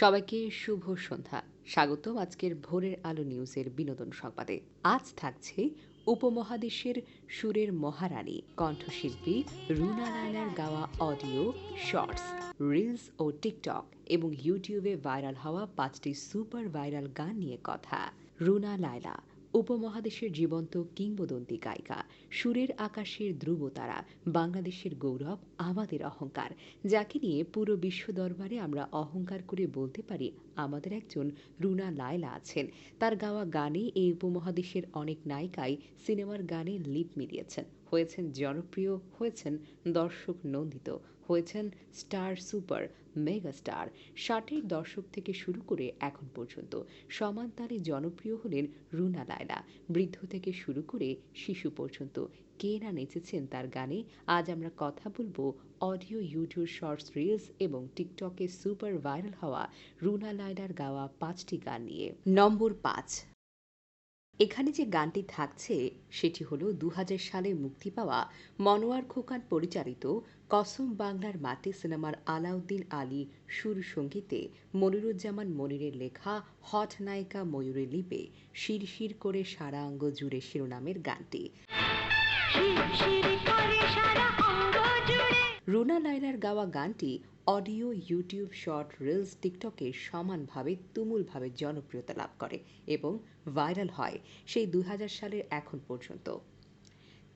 সবাইকে শুভ সন্ধ্যা। স্বাগত আজকের ভোরের আলো নিউজের বিনোদন সংবাদে। আজ থাকছে উপমহাদেশের সুরের মহারানী, কণ্ঠশিল্পী রুনা রায়নার গাওয়া অডিও শর্টস রিলস ও টিকটক এবং ইউটিউবে ভাইরাল হওয়া পাঁচটি সুপার ভাইরাল গান নিয়ে কথা। রুনা লায়লা উপমহাদেশের জীবন্ত কিংবদন্তি গায়িকা। সুরের আকাশের ধ্রুবতারা বাংলাদেশের গৌরব, আমাদের অহংকার। যাকে নিয়ে পুরো বিশ্ব দরবারে আমরা অহংকার করে বলতে পারি, আমাদের একজন রুনা লায়লা আছেন। তার গাওয়া গানে এই উপমহাদেশের অনেক নায়িকাই সিনেমার গানে লিপ মিলিয়েছেন। হয়েছেন জনপ্রিয়, হয়েছেন দর্শক নন্দিত, হয়েছেন স্টার সুপার মেগা স্টার ষাটের দশক থেকে শুরু করে এখন পর্যন্ত সমান তালে জনপ্রিয় হলেন রুনা লায়লা। বৃদ্ধ থেকে শুরু করে শিশু পর্যন্ত কে না নেচেছেন তার গানে, আজ আমরা কথা বলব অডিও, ইউটিউব, শর্টস, রিলস এবং টিকটকে সুপার ভাইরাল হওয়া রুনা লায়লার গাওয়া পাঁচটি গান নিয়ে। নম্বর পাঁচ। এখানে যে গানটি থাকছে, সেটি হলো দু সালে মুক্তি পাওয়া মনোয়ার খোকান পরিচালিত কসম বাংলার মাটি সিনেমার আলাউদ্দিন আলী সুর সঙ্গীতে মনিরুজ্জামান মনিরের লেখা হট নায়িকা ময়ূরী লিপে শিরশির করে সারা অঙ্গ জুড়ে শিরোনামের গানটি। রুনা লাইলার গাওয়া গানটি অডিও, ইউটিউব শর্ট রিলস, টিকটকে সমানভাবে, তুমুলভাবে জনপ্রিয়তা লাভ করে এবং ভাইরাল হয় সেই দুই হাজার সালের এখন পর্যন্ত।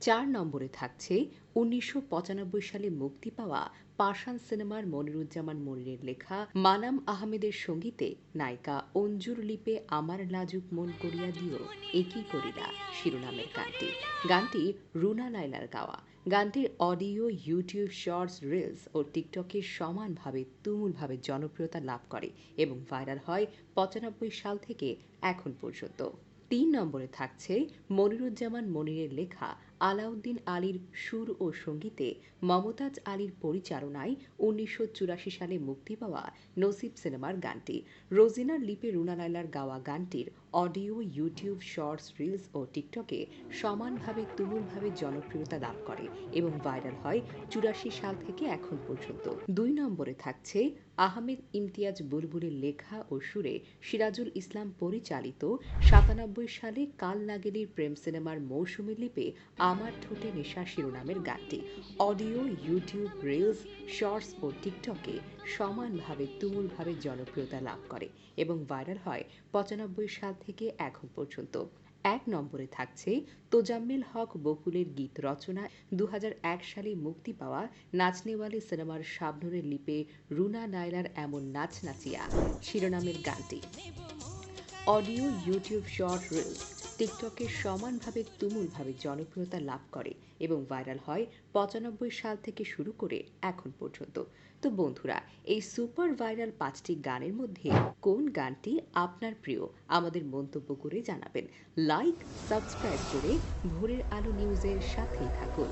চার নম্বরে থাকছে উনিশশো পঁচানব্বই সালে মুক্তি পাওয়া পাশান সিনেমার মনিরুজ্জামান মনিরের লেখা মানাম আহমেদের সঙ্গীতে নায়িকা অঞ্জুর লিপে আমার লাজুক মন করিয়া দিও, একই করিলা শিরোনামের গানটি। গানটি রুনা লাইলার গাওয়া। গানটির অডিও, ইউটিউব, শর্টস, রিলস ও টিকটকে সমানভাবে, তুমুলভাবে জনপ্রিয়তা লাভ করে এবং ভাইরাল হয় পঁচানব্বই সাল থেকে এখন পর্যন্ত। তিন নম্বরে থাকছে মনিরুজ্জামান মনিরের লেখা আলাউদ্দিন আলীর সুর ও সঙ্গীতে মমতাজ আলীর পরিচালনায় উনিশশো সালে মুক্তি পাওয়া নসিব সিনেমার গানটি। রোজিনার লিপে রুনা লাইলার গাওয়া গানটির অডিও, ইউটিউব, শর্টস, রিলস ও টিকটকে সমানভাবে, তুমুলভাবে জনপ্রিয়তা লাভ করে এবং ভাইরাল হয় চুরাশি সাল থেকে এখন পর্যন্ত। দুই নম্বরে থাকছে আহমেদ ইমতিয়াজ বুলবুলের লেখা ও সুরে সিরাজুল ইসলাম পরিচালিত সাতানব্বই সালে কাল নাগেলির প্রেম সিনেমার মৌসুমী লিপে আমার ঠোঁটে নেশা শিরোনামের গানটি। অডিও ইউটিউব রিলস শর্টস ও টিকটকে সমানভাবে, তুমুলভাবে জনপ্রিয়তা লাভ করে এবং ভাইরাল হয় পঁচানব্বই সাল থেকে এখন পর্যন্ত। এক নম্বরে থাকছে তোজাম্মেল হক বকুলের গীত রচনা। দু হাজার এক সালে মুক্তি পাওয়া নাচনেওয়ালি সিনেমার শাবনুরের লিপে রুনা নায়লার এমন নাচ নাচিয়া শিরোনামের গানটি। অডিও ইউটিউব শর্ট রিলস টিকটকে সমানভাবে তুমুলভাবে জনপ্রিয়তা লাভ করে এবং ভাইরাল হয় পঁচানব্বই সাল থেকে শুরু করে এখন পর্যন্ত। তো বন্ধুরা, এই সুপার ভাইরাল পাঁচটি গানের মধ্যে কোন গানটি আপনার প্রিয়? আমাদের মন্তব্য করে জানাবেন। লাইক, সাবস্ক্রাইব করে ভোরের আলো নিউজের সাথেই থাকুন।